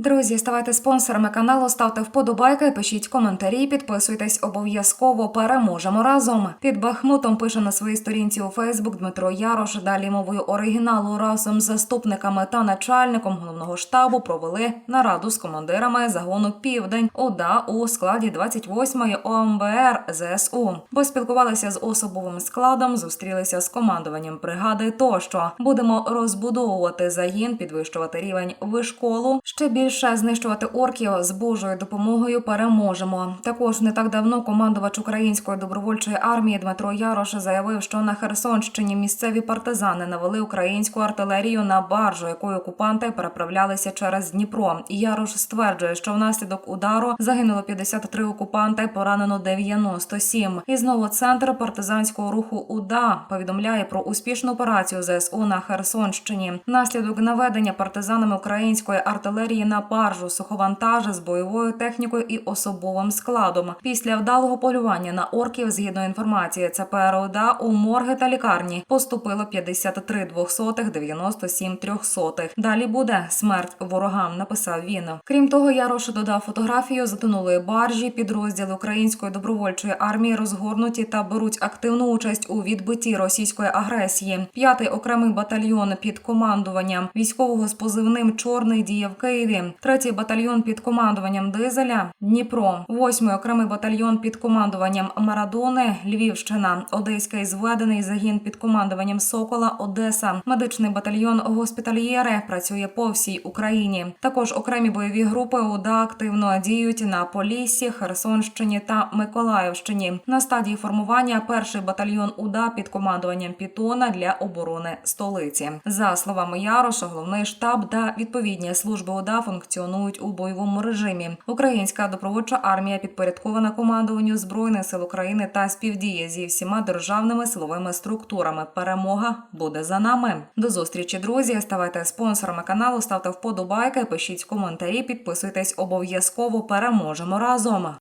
Друзі, ставайте спонсорами каналу, ставте вподобайки, пишіть коментарі, підписуйтесь обов'язково. Переможемо разом. Під Бахмутом пише на своїй сторінці у Фейсбук Дмитро Ярош. Далі мовою оригіналу разом з заступниками та начальником головного штабу провели нараду з командирами загону Південь ОДА у складі 28-ї ОМБР ЗСУ. Бо спілкувалися з особовим складом, зустрілися з командуванням бригади. Тощо будемо розбудовувати загін, підвищувати рівень вишколу. Ще більше знищувати орків з Божою допомогою. Переможемо. Також не так давно командувач української добровольчої армії Дмитро Ярош заявив, що на Херсонщині місцеві партизани навели українську артилерію на баржу, якою окупанти переправлялися через Дніпро. Ярош стверджує, що внаслідок удару загинуло 53 окупанти, поранено 97. І знову центр партизанського руху УДА повідомляє про успішну операцію ЗСУ на Херсонщині. Внаслідок наведення партизанами української артилерії на баржу суховантажа з бойовою технікою і особовим складом. Після вдалого полювання на орків, згідно інформації ЦПР ОДА, у морги та лікарні поступило 53 двохсотих, 97 трьохсотих. Далі буде смерть ворогам. Написав він. Крім того, Ярош додав фотографію затонулої баржі. Підрозділи української добровольчої армії розгорнуті та беруть активну участь у відбитті російської агресії. П'ятий окремий батальйон під командуванням військового з позивним Чорний діє в Києві. Третій батальйон під командуванням Дизеля Дніпро. Восьмий окремий батальйон під командуванням Марадони Львівщина. Одеський зведений загін під командуванням Сокола Одеса. Медичний батальйон Госпітальєри працює по всій Україні. Також окремі бойові групи УДА активно діють на Поліссі, Херсонщині та Миколаївщині. На стадії формування перший батальйон УДА під командуванням Пітона для оборони столиці. За словами Яроша, головний штаб та відповідні служби УДА функціонують у бойовому режимі. Українська добровольча армія підпорядкована командуванню збройних сил України та співдіє зі всіма державними силовими структурами. Перемога буде за нами. До зустрічі, друзі. Ставайте спонсорами каналу, ставте вподобайки, пишіть коментарі, підписуйтесь обов'язково. Переможемо разом.